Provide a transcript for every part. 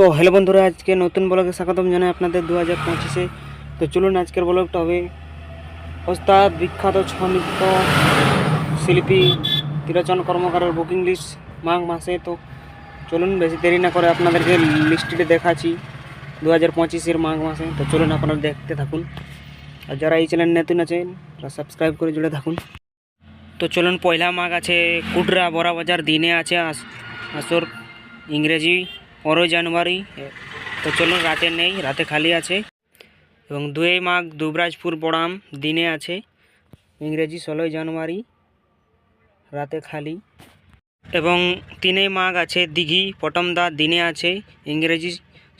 তো হ্যালো বন্ধুরা, আজকে নতুন ব্লগে স্বাগতম জানাই আপনাদের দু হাজার পঁচিশে। তো চলুন আজকের ব্লগটা হবে ওস্তাদ বিখ্যাত ছৌ নৃত্য শিল্পী, তিরোচন কর্মকারের বুকিং লিস্ট মাঘ মাসে। তো চলুন বেশি দেরি না করে আপনাদেরকে লিস্টটি দেখাচ্ছি দু হাজার পঁচিশের মাঘ মাসে। তো চলুন আপনারা দেখতে থাকুন। আর যারা এই চ্যানেল নতুন আছেন, তারা সাবস্ক্রাইব করে জুড়ে থাকুন। তো চলুন, পয়লা মাঘ আছে, কুটরা বড়া বাজার দিনে আছে আস আসর, ইংরেজি। পনেরোই জানুয়ারি তো চলুন রাতে নেই, রাতে খালি আছে। এবং দুই মাঘ দুবরাজপুর বড়াম দিনে আছে, ইংরেজি ষোলোই জানুয়ারি, রাতে খালি। এবং তিনই মাঘ আছে দিঘি, পটমদা দিনে আছে, ইংরেজি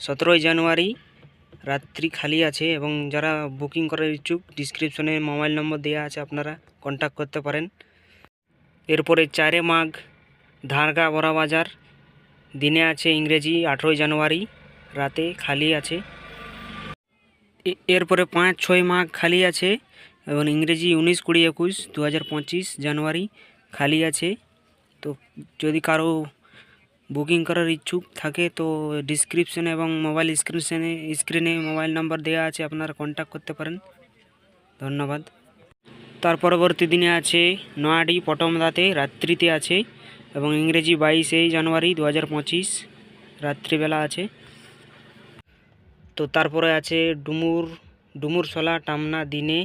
সতেরোই জানুয়ারি, রাত্রি খালি আছে। এবং যারা বুকিং করার ইচ্ছুক, ডিসক্রিপশনে মোবাইল নম্বর দেওয়া আছে, আপনারা কন্ট্যাক্ট করতে পারেন। এরপরে চারে মাঘ, ধারগা বড়া বাজার দিনে আছে ইংরেজি আঠেরোই জানুয়ারি, রাতে খালি আছে। এরপরে পাঁচ, ছয় মাঘ খালি আছে এবং ইংরেজি উনিশ, কুড়ি, একুশ দু জানুয়ারি খালি আছে। তো যদি কারও বুকিং করার ইচ্ছুক থাকে তো ডিসক্রিপশনে এবং মোবাইল স্ক্রিনে স্ক্রিনে মোবাইল নাম্বার দেওয়া আছে, আপনারা কন্ট্যাক্ট করতে পারেন। ধন্যবাদ। তার পরবর্তী দিনে আছে নয়াডি, পটমদাতে, রাত্রিতে আছে। এবং ইংরেজি বাইশে জানুয়ারি দু হাজার পঁচিশ, রাত্রিবেলা আছে। তো তারপরে আছে ডুমুর ডুমুরসলা টামনা দিনে,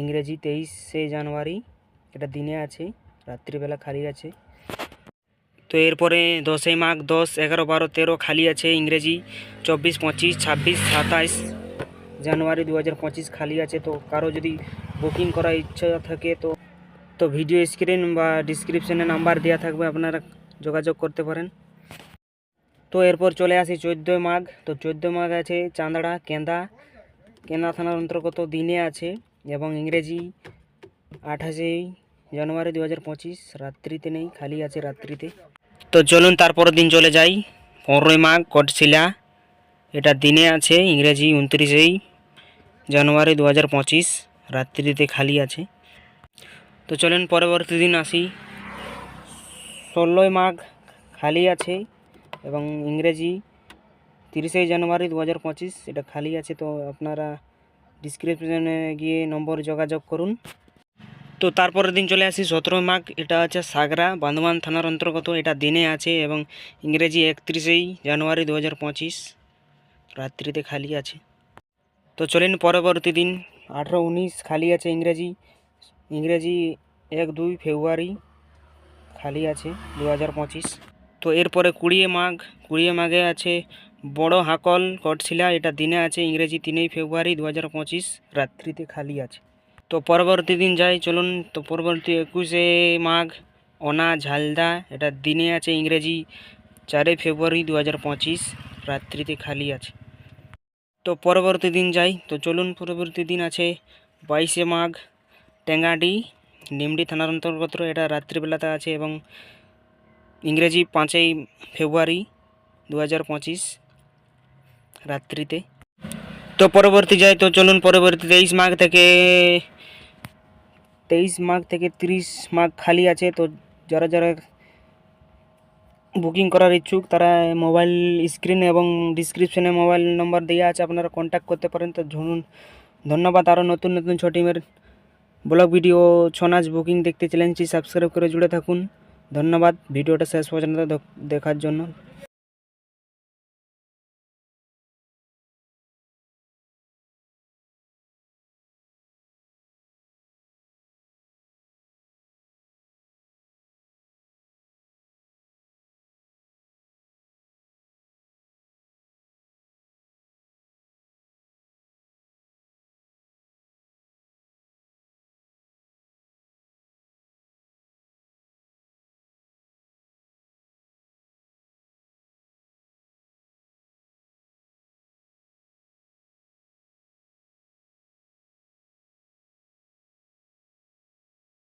ইংরেজি তেইশে জানুয়ারি, এটা দিনে আছে, রাত্রিবেলা খালি আছে। তো এরপরে দশই মাঘ দশ, এগারো, বারো, তেরো খালি আছে ইংরেজি, চব্বিশ, পঁচিশ, ছাব্বিশ, সাতাইশ জানুয়ারি দু হাজার পঁচিশ খালি আছে। তো কারও যদি বুকিং করার ইচ্ছা থাকে তো তো ভিডিও স্ক্রিন বা ডিসক্রিপশনে নাম্বার দেওয়া থাকবে, আপনারা যোগাযোগ করতে পারেন। তো এরপর চলে আসি চোদ্দোই মাঘ। তো চোদ্দোই মাঘ আছে, চাঁদড়া, কেন্দা। কেন্দা থানার অন্তর্গত দিনে আছে এবং ইংরেজি আঠাশে জানুয়ারি দু হাজার পঁচিশ, রাত্রিতে নেই, খালি আছে রাত্রিতে। তো চলুন তারপরের দিন চলে যাই। পনেরোই মাঘ, কটশিলা, এটা দিনে আছে, ইংরেজি উনত্রিশেই জানুয়ারি দু হাজার পঁচিশ, রাত্রিতে খালি আছে। তো চলেন পরবর্তী দিন আসি। ষোলোই মাঘ খালি আছে এবং ইংরেজি তিরিশে জানুয়ারি দু হাজার পঁচিশ, এটা খালি আছে তো আপনারা ডিসক্রিপশনে গিয়ে নম্বর যোগাযোগ করুন। তো তারপরের দিন চলে আসি সতেরোই মাঘ, এটা আছে সাগরা বান্ধবান থানার অন্তর্গত, এটা দিনে আছে এবং ইংরেজি একত্রিশেই জানুয়ারি দু হাজার পঁচিশ, রাত্রিতে খালি আছে। তো চলেন পরবর্তী দিন, আঠেরো উনিশ খালি আছে ইংরেজি ইংরেজি এক দুই ফেব্রুয়ারি খালি আছে দু হাজার পঁচিশ। তো এরপরে কুড়িয়ে মাঘ, কুড়িয়ে মাঘে আছে বড় হাকল, কটশিলা, এটা দিনে আছে, ইংরেজি তিনই ফেব্রুয়ারি দু হাজার পঁচিশ, রাত্রিতে খালি আছে। তো পরবর্তী দিন যাই, চলুন, তো পরবর্তী একুশে মাঘ, অনা ঝালদা, এটা দিনে আছে ইংরেজি চারই ফেব্রুয়ারি দু হাজার পঁচিশ, রাত্রিতে খালি আছে। তো পরবর্তী দিন যাই, তো চলুন, পরবর্তী দিন আছে বাইশে মাঘ টেঙ্গাডি, নিমডি থানার অন্তর্গত এটা রাত্রিবেলাতে আছে এবং ইংরেজি পাঁচই ফেব্রুয়ারি দু হাজার পঁচিশ রাত্রিতে। তো পরবর্তী যাই তো চলুন পরবর্তী তেইশ মাঘ থেকে, তেইশ মাঘ থেকে তিরিশ মাঘ খালি আছে, তো যারা যারা বুকিং করার ইচ্ছুক, তারা মোবাইল স্ক্রিন এবং ডিসক্রিপশনে মোবাইল নম্বর দেওয়া আছে, আপনারা কন্ট্যাক্ট করতে পারেন। তো ধরুন, ধন্যবাদ, আরও নতুন নতুন ছ টিমের ব্লগ ভিডিও ছনাচ নাচ বুকিং দেখতে চ্যালেঞ্জটি সাবস্ক্রাইব করে জুড়ে থাকুন। ধন্যবাদ, ভিডিওটা শেষ পর্যন্ত দেখার জন্য।